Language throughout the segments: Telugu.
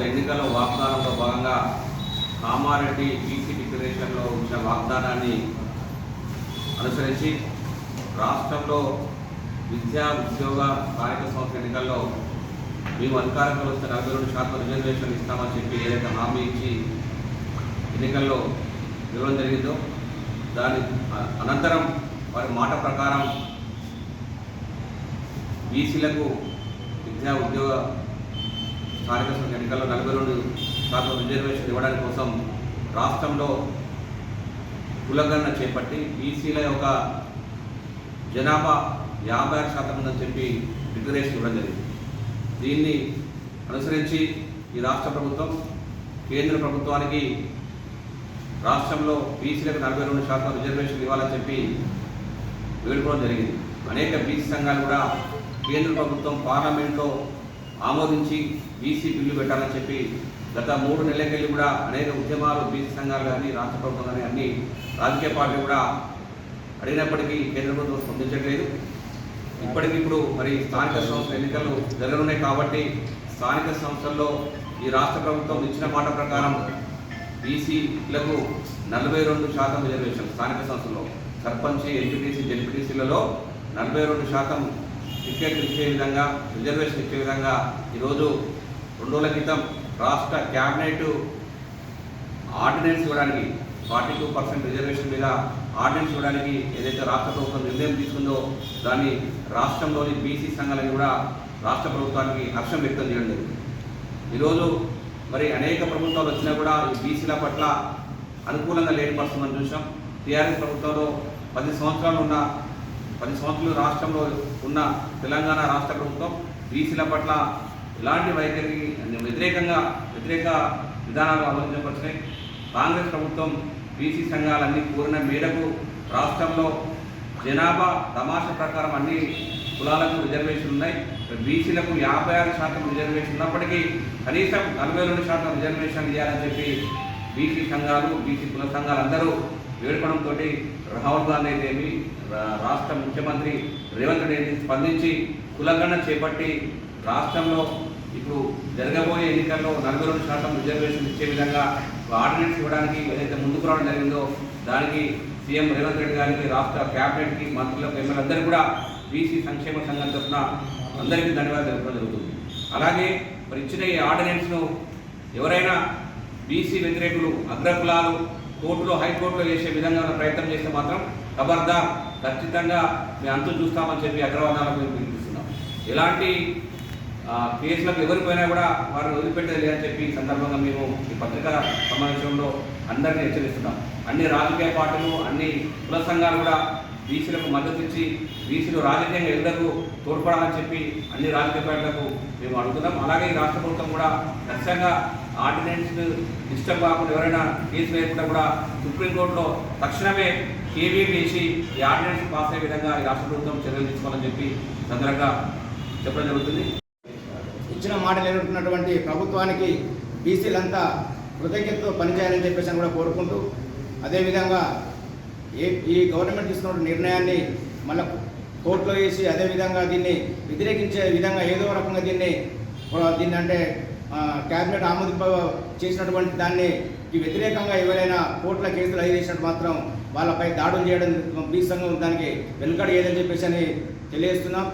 ఎన్నికల ఎన్నికల్లో వాగ్దానంలో భాగంగా కామారెడ్డి బీసీ డిక్లరేషన్లో ఉన్న వాగ్దానాన్ని అనుసరించి రాష్ట్రంలో విద్యా ఉద్యోగ స్థానిక సంస్థ ఎన్నికల్లో మేము అధికారంలో వస్తే నలభై రెండు శాతం రిజర్వేషన్ ఇస్తామని చెప్పి ఏదైతే హామీ ఇచ్చి ఎన్నికల్లో ఇవ్వడం జరిగిందో దాని అనంతరం వారి మాట ప్రకారం బీసీలకు విద్యా ఉద్యోగ స్థానిక ఎన్నికల్లో నలభై రెండు శాతం రిజర్వేషన్ ఇవ్వడానికి కోసం రాష్ట్రంలో కులగణన చేపట్టి బీసీల యొక్క జనాభా యాభై ఆరు శాతం ఉందని చెప్పి డిక్లరేషన్ ఇవ్వడం జరిగింది. దీన్ని అనుసరించి ఈ రాష్ట్ర ప్రభుత్వం కేంద్ర ప్రభుత్వానికి రాష్ట్రంలో బీసీలకు నలభై రెండు శాతం రిజర్వేషన్ ఇవ్వాలని చెప్పి వేడుకోవడం జరిగింది. అనేక బీసీ సంఘాలు కూడా కేంద్ర ప్రభుత్వం పార్లమెంట్లో ఆమోదించి బీసీ బిల్లు పెట్టాలని చెప్పి గత మూడు నెలలకెళ్ళి కూడా అనేక ఉద్యమాలు బీసీ సంఘాలు కానీ రాష్ట్ర ప్రభుత్వం కానీ అన్ని రాజకీయ పార్టీలు కూడా అడిగినప్పటికీ కేంద్ర ప్రభుత్వం స్పందించట్లేదు. ఇప్పటికిప్పుడు మరి స్థానిక సంస్థల ఎన్నికలు జరగనున్నాయి కాబట్టి స్థానిక సంస్థల్లో ఈ రాష్ట్ర ప్రభుత్వం ఇచ్చిన మాట ప్రకారం బీసీలకు నలభై రెండు శాతం రిజర్వేషన్ స్థానిక సంస్థల్లో. సర్పంచ్ ఎంపీటీసీ జెడ్పీటీసీలలో నలభై రెండు శాతం టికెట్లు ఇచ్చే విధంగా రిజర్వేషన్ ఇచ్చే విధంగా ఈరోజు రెండు రోజుల క్రితం రాష్ట్ర క్యాబినెట్ ఆర్డినెన్స్ ఇవ్వడానికి ఫార్టీ టూ పర్సెంట్ రిజర్వేషన్ మీద ఆర్డినెన్స్ ఇవ్వడానికి ఏదైతే రాష్ట్ర ప్రభుత్వం నిర్ణయం తీసుకుందో దాన్ని రాష్ట్రంలోని బీసీ సంఘాలని కూడా రాష్ట్ర ప్రభుత్వానికి హర్షం వ్యక్తం చేయడం జరిగింది. ఈరోజు మరి అనేక ప్రభుత్వాలు వచ్చినా కూడా ఈ బీసీల పట్ల అనుకూలంగా లేని పరిస్థితి మనం చూసాం టీఆర్ఎస్ ప్రభుత్వంలో పది సంవత్సరాలు ఉన్న పది సంవత్సరాలు రాష్ట్రంలో ఉన్న తెలంగాణ రాష్ట్ర ప్రభుత్వం బీసీల పట్ల ఎలాంటి వైఖరికి వ్యతిరేకంగా వ్యతిరేక విధానాలు అవలంబించబడుతున్నాయి కాంగ్రెస్ ప్రభుత్వం బీసీ సంఘాలన్నీ కోరిన మేరకు రాష్ట్రంలో జనాభా తమాషా ప్రకారం అన్ని కులాలకు రిజర్వేషన్ ఉన్నాయి. బీసీలకు యాభై ఆరు శాతం రిజర్వేషన్ ఉన్నప్పటికీ కనీసం నలభై రెండు శాతం రిజర్వేషన్ ఇవ్వాలని చెప్పి బీసీ సంఘాలు బీసీ కుల సంఘాలు అందరూ వేడుకోవడంతో రాహుల్ గాంధీ అయితేమి రాష్ట్ర ముఖ్యమంత్రి రేవంత్ రెడ్డి స్పందించి కులగణ చేపట్టి రాష్ట్రంలో ఇప్పుడు జరగబోయే ఎన్నికల్లో నలభై రెండు శాతం రిజర్వేషన్ ఇచ్చే విధంగా ఆర్డినెన్స్ ఇవ్వడానికి ఏదైతే ముందుకు రావడం జరిగిందో దానికి సీఎం రేవంత్ రెడ్డి గారికి రాష్ట్ర క్యాబినెట్కి మంత్రులకు ఎమ్మెల్యేలందరూ కూడా బీసీ సంక్షేమ సంఘం తరఫున అందరికీ ధన్యవాదాలు తెలపడం జరుగుతుంది. అలాగే మరి ఇచ్చిన ఈ ఆర్డినెన్స్ను ఎవరైనా బీసీ వ్యతిరేకులు అగ్రకులాలు కోర్టులో హైకోర్టులో వేసే విధంగా ప్రయత్నం చేస్తే మాత్రం ఖబర్దా ఖచ్చితంగా మేము అంతు చూస్తామని చెప్పి అగ్రవాదాలకు మేము పిలిపిస్తున్నాం ఎలాంటి కేసులకు ఎవరిపోయినా కూడా వారిని వదిలిపెట్టేది లేదని చెప్పి ఈ సందర్భంగా మేము ఈ పత్రికా సమావేశంలో అందరినీ హెచ్చరిస్తున్నాం. అన్ని రాజకీయ పార్టీలు అన్ని కుల సంఘాలు కూడా బీసీలకు మద్దతు ఇచ్చి బీసీలు రాజకీయంగా ఎదులకు తోడ్పడాలని చెప్పి అన్ని రాజకీయ పార్టీలకు మేము అడుగుతున్నాం. అలాగే ఈ రాష్ట్ర ప్రభుత్వం కూడా ఖచ్చితంగా ఆర్డినెన్స్ డిస్టర్బ్ కాకుండా ఎవరైనా కేసు వేయకుండా కూడా సుప్రీంకోర్టులో తక్షణమే కేవీ వేసి ఈ ఆర్డినెన్స్ పాస్ అయ్యే విధంగా ఈ రాష్ట్ర ప్రభుత్వం చర్యలు తీసుకోవాలని చెప్పి సందర్భంగా చెప్పడం జరుగుతుంది. ఇచ్చిన మాట నిలబెట్టుకున్నటువంటి ప్రభుత్వానికి బీసీలంతా కృతజ్ఞతతో పనిచేయాలని చెప్పేసి అని కూడా కోరుకుంటూ అదేవిధంగా ఏ ఈ గవర్నమెంట్ తీసుకున్న నిర్ణయాన్ని మళ్ళీ కోర్టులో వేసి అదేవిధంగా దీన్ని వ్యతిరేకించే విధంగా ఏదో రకంగా దీన్ని దీన్ని అంటే క్యాబినెట్ ఆమోదింప చేసినటువంటి దాన్ని ఈ వ్యతిరేకంగా ఎవరైనా కోర్టుల కేసులు అయి చేసినట్టు మాత్రం వాళ్ళపై దాడులు చేయడం బీ సంఘం దానికి వెనుకడు ఏదని చెప్పేసి అని తెలియజేస్తున్నాం.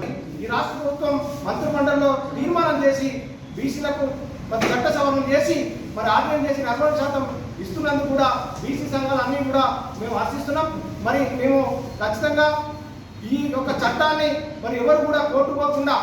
ఈ రాష్ట్ర ప్రభుత్వం మంత్రిమండలిలో తీర్మానం చేసి బీసీలకు మరి చట్ట సవరణ చేసి మరి ఆర్డినెన్స్ చేసి నలభై శాతం ఇస్తున్నందుకు కూడా బీసీ సంఘాలు అన్నీ కూడా మేము ఆశిస్తున్నాం. మరి మేము ఖచ్చితంగా ఈ యొక్క చట్టాన్ని మరి ఎవరు కూడా కోర్టు పోకుండా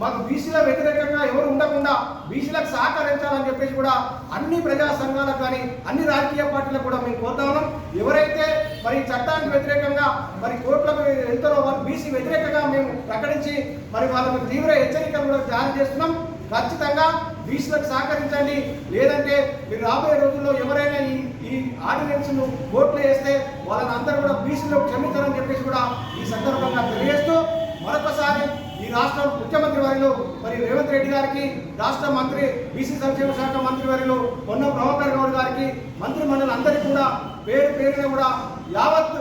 మాకు బీసీల వ్యతిరేకంగా ఎవరు ఉండకుండా బీసీలకు సహకరించాలని చెప్పేసి కూడా అన్ని ప్రజా సంఘాలకు కానీ అన్ని రాజకీయ పార్టీలకు కూడా మేము కోరుతా ఉన్నాం. ఎవరైతే మరి చట్టానికి వ్యతిరేకంగా మరి కోర్టులకు వెళ్తారో వారు బీసీ వ్యతిరేకంగా మేము ప్రకటించి మరి వాళ్ళకు తీవ్ర హెచ్చరికలు కూడా జారీ చేస్తున్నాం. ఖచ్చితంగా బీసీలకు సహకరించండి. లేదంటే మీరు రాబోయే రోజుల్లో ఎవరైనా ఈ ఈ ఆర్డినెన్స్ను కోర్టులో వేస్తే వాళ్ళని అందరూ కూడా బీసీలో క్షమించాలని చెప్పేసి కూడా ఈ సందర్భంగా తెలియజేస్తారు రాష్ట్ర ముఖ్యమంత్రి వారిలో మరి రేవంత్ రెడ్డి గారికి రాష్ట్ర మంత్రి బీసీ సంక్షేమ శాఖ మంత్రి వారిలో పొన్న ప్రభాకర్ గౌడ్ గారికి మంత్రి మండలి కూడా పేరు పేరున కూడా యావత్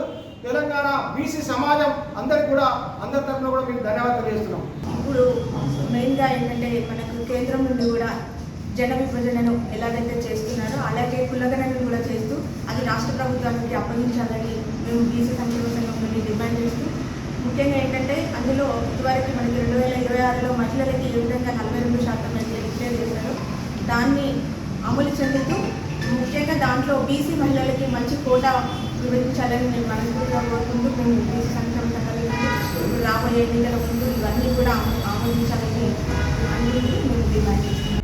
తెలంగాణ బీసీ సమాజం అందరికి కూడా అందరి తరఫున కూడా మేము ధన్యవాదాలు చేస్తున్నాం. ఇప్పుడు మెయిన్గా ఏంటంటే మనకు కేంద్రం నుండి కూడా జన విభజనను ఎలాగైతే పథకాలలో మహిళలకి ఈ విధంగా నలభై రెండు శాతం డిక్లేర్ చేశారు దాన్ని అమలు చెందుతూ ముఖ్యంగా దాంట్లో బీసీ మహిళలకి మంచి కోటా వివరించాలని నేను మనస్ఫూర్తిగా కోరుకుంటూ మేము బీసీ సంక్షేమ సంఘాలు రాబోయే ఎన్నికల ముందు ఇవన్నీ కూడా ఆమోదించాలని అన్ని మేము డిమాండ్ చేస్తున్నాం.